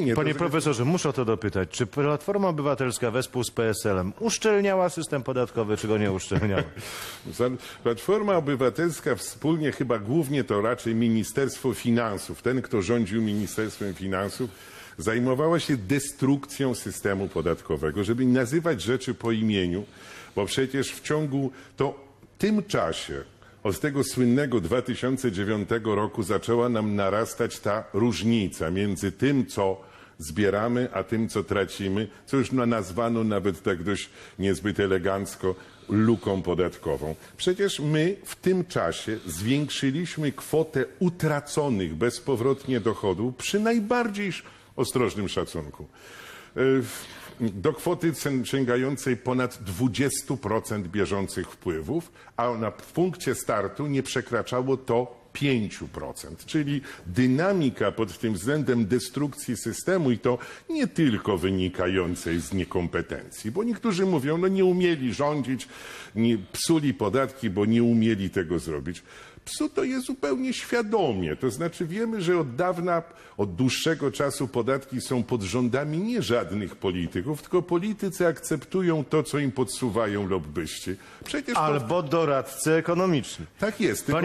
Nie, Panie profesorze, muszę o to dopytać. Czy Platforma Obywatelska wespół z PSL-em uszczelniała system podatkowy, czy go nie uszczelniała? Platforma Obywatelska wspólnie, chyba głównie to raczej Ministerstwo Finansów, ten, kto rządził Ministerstwem Finansów, zajmowała się destrukcją systemu podatkowego, żeby nazywać rzeczy po imieniu, bo przecież w ciągu to tym czasie od tego słynnego 2009 roku zaczęła nam narastać ta różnica między tym, co zbieramy, a tym, co tracimy, co już na- nazwano nawet tak dość niezbyt elegancko luką podatkową. Przecież my w tym czasie zwiększyliśmy kwotę utraconych bezpowrotnie dochodów przy najbardziej ostrożnym szacunku. Y, Do kwoty sięgającej ponad 20% bieżących wpływów, a na punkcie startu nie przekraczało to 5%, czyli dynamika pod tym względem destrukcji systemu i to nie tylko wynikającej z niekompetencji, bo niektórzy mówią, no nie umieli rządzić, nie, psuli podatki, bo nie umieli tego zrobić. Psuto je zupełnie świadomie, to znaczy wiemy, że od dawna, od dłuższego czasu podatki są pod rządami nie żadnych polityków, tylko politycy akceptują to, co im podsuwają lobbyści. Przecież to, Albo doradcy ekonomiczni. tak jest. Tylko